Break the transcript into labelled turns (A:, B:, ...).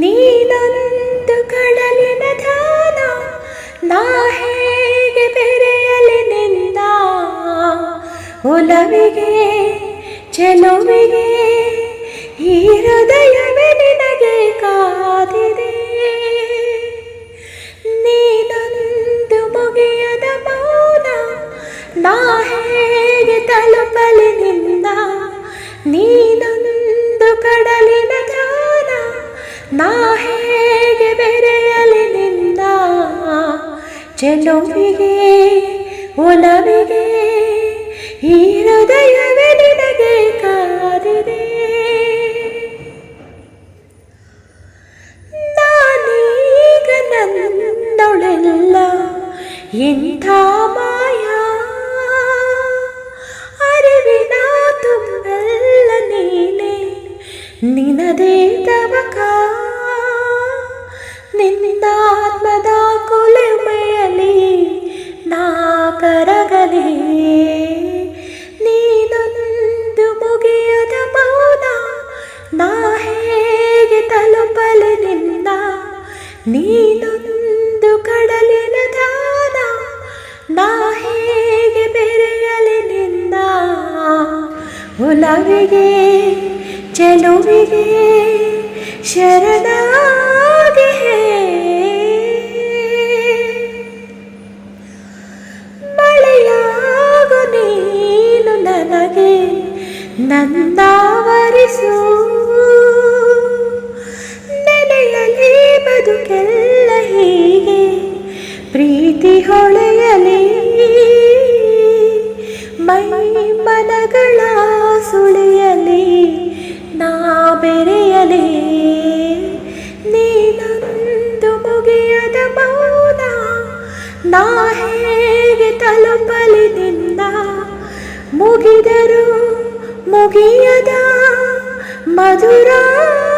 A: ನೀನೊಂದು ಕಡಲಿನ ಧ್ಯಾನ ನಾ ಹೇಗೆ ಬೆರೆಯಲಿ ನಿಂದ ಒಲವಿಗೆ ಚೆಲುವಿಗೆ ಈ ಹೃದಯವೇ ನಿನ ನಾ ಹೇಗೆ ಬೆರೆಯಲಿ ನಿನ್ನ ಚೆಲುವಿಗೆ ಒಲವಿಗೆ? ಈ ಹೃದಯವೇ ನಿನಗೆ ಕಾದಿದೆ. ನಾನೀಗ ನನ್ನೊಳೆಲ್ಲ ಎಂಥ ಕರಗಲಿ ನೀನೊಂದು ಮುಗಿಯದ ಮೌನ, ನಾ ಹೇಗೆ ತಲುಪಲಿ ನಿನ್ನ? ನೀನೊಂದು ಕಡಲಿನ ದಾನ, ನಾ ಹೇಗೆ ಬೆರೆಯಲಿ ನಿನ್ನ? ಒಲವಿಗೆ, ಚೆಲುವಿಗೆ ಶರಣಾಗಿ ನಂದಾವರಿಸು ನೆನೆಯಲಿ ಬದುಕೆಲ್ಲ ಹೀಗೆ, ಪ್ರೀತಿ ಹೊಳೆಯಲಿ. ಮೈ ಮನಗಳ ಸುಳಿಯಲಿ, ನಾ ಬೆರೆಯಲಿ. ನೀನೊಂದು ಮುಗಿಯದ ಮೌನ, ನಾ ಹೇಗೆ ತಲುಪಲಿ ನಿನ್ನ ಮುಗಿದರು. ಮುಗಿಯದ ಮಧುರಾತಿ ಮಧುರ ದಾಹವಿದೆ